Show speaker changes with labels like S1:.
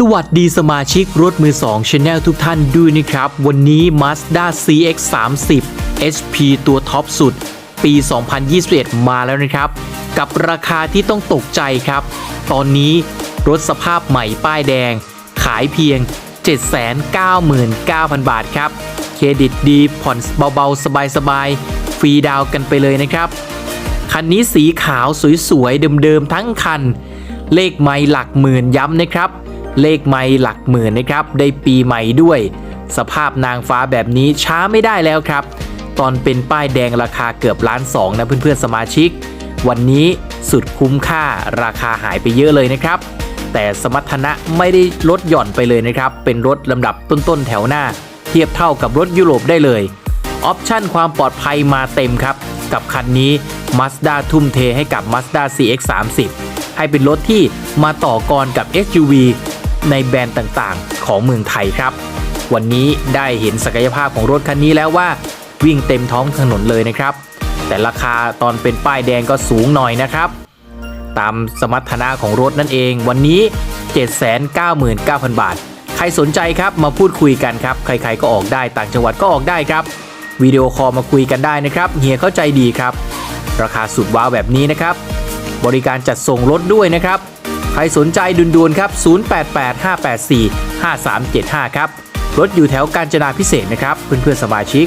S1: สวัสดีสมาชิกรถมือ2 Channel ทุกท่านด้วยนะครับ วันนี้ Mazda CX 3 0 HP ตัวท็อปสุด ปี 2021 มาแล้วนะครับ กับราคาที่ต้องตกใจครับ ตอนนี้รถสภาพใหม่ป้ายแดง ขายเพียง 799,000 บาทครับ เครดิตดีผ่อนเบาๆ สบายๆ ฟรีดาวกันไปเลยนะครับ คันนี้สีขาวสวยๆ เดิมๆ ทั้งคัน เลขไม้หลักหมื่นย้ำนะครับ เลขไม้หลักหมื่นนะครับ ได้ปีใหม่ด้วย สภาพนางฟ้าแบบนี้ช้าไม่ได้แล้วครับ ตอนเป็นป้ายแดงราคาเกือบล้านสองนะเพื่อนๆสมาชิก วันนี้สุดคุ้มค่าราคาหายไปเยอะเลยนะครับ แต่สมรรถนะไม่ได้ลดหย่อนไปเลยนะครับ เป็นรถลำดับต้นๆแถวหน้า เทียบเท่ากับรถยุโรปได้เลยออปชั่นความปลอดภัยมาเต็มครับ กับคันนี้ Mazda ทุ่มเทให้กับ Mazda CX 30ให้เป็นรถที่มาต่อกรกับ SUV ในแบรนด์ต่างๆ ของเมืองไทยครับ วันนี้ได้เห็นศักยภาพของรถคันนี้แล้วว่า วิ่งเต็มท้องถนนเลยนะครับ แต่ราคาตอนเป็นป้ายแดงก็สูงหน่อยนะครับ ตามสมรรถนะของรถนั่นเอง วันนี้ 799,000 บาท ใครสนใจครับมาพูดคุยกันครับ ใครๆก็ออกได้ต่างจังหวัดก็ออกได้ครับวิดีโอคอลมาคุยกันได้นะครับเฮียเข้าใจดีครับ ราคาสุดว้าวแบบนี้นะครับ บริการจัดส่งรถด้วยนะครับ ครสนใจดุนๆครับ 0885845375 ครับ รถอยู่แถวกาญจนาพิเศษนะครับ เพื่อนๆสมาชิก